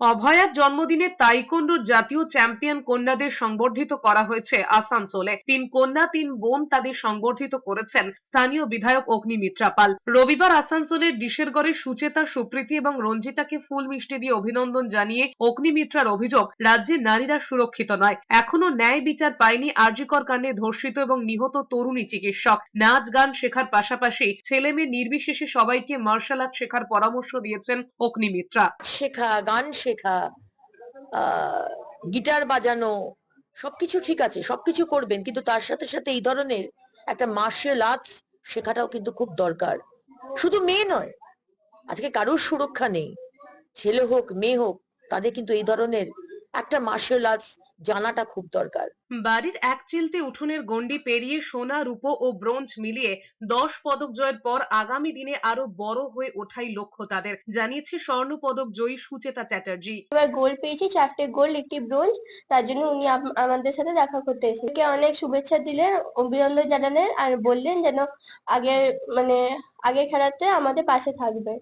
অভয়ার জন্মদিনে তাইকোন্ডোর জাতীয় চ্যাম্পিয়ন কন্যাদের সংবর্ধিত করা হয়েছে আসানসোলে। তিন কন্যা, তিন বোন তাদের সংবর্ধিত করেছেন স্থানীয় বিধায়ক অগ্নিমিত্রা পাল। রবিবার আসানসোলের ডিশেরগড়ে সুচেতা, সুপ্রীতি এবং রঞ্জিতাকে ফুল মিষ্টি দিয়ে অভিনন্দন জানিয়ে অগ্নিমিত্রার অভিযোগ, রাজ্যের নারীরা সুরক্ষিত নয়। এখনও ন্যায় বিচার পায়নি আরজিকর কাণ্ডে ধর্ষিত এবং নিহত তরুণী চিকিৎসক। নাচ, গান শেখার পাশাপাশি ছেলে মেয়ে নির্বিশেষে সবাইকে মার্শাল আর্ট শেখার পরামর্শ দিয়েছেন অগ্নিমিত্রা। শেখা, গান শেখা গিটার বাজানো, সবকিছু ঠিক আছে, সবকিছু করবেন, কিন্তু তার সাথে সাথে এই ধরনের একটা মার্শাল আর্টস শেখাটাও কিন্তু খুব দরকার। শুধু মেয়ে নয়, আজকে কারোর সুরক্ষা নেই, ছেলে হোক, মেয়ে হোক, তাদের কিন্তু এই ধরনের একটা মার্শাল আর্টস জানাটা খুব দরকার। বাড়ির এক চিলতে উঠোনের গন্ডি পেরিয়ে সোনা রূপো ও ব্রোঞ্জ মিলিয়ে দশ পদক জয়ের পর আগামী দিনে আরও বড় হয়ে ওঠাই লক্ষ্য তাদের জানিয়েছে স্বর্ণ পদক জয়ী সুচেতা চ্যাটার্জি। এবার গোল্ড পেয়েছি চারটে গোল্ড একটি ব্রোঞ্জ তার জন্য উনি আম- আমাদের সাথে দেখা করতে এসেছেন ওকে অনেক শুভেচ্ছা দিলেন অভিনন্দন জানালেন আর বললেন যেন আগের মানে আগের খেলাতে আমাদের পাশে থাকবে।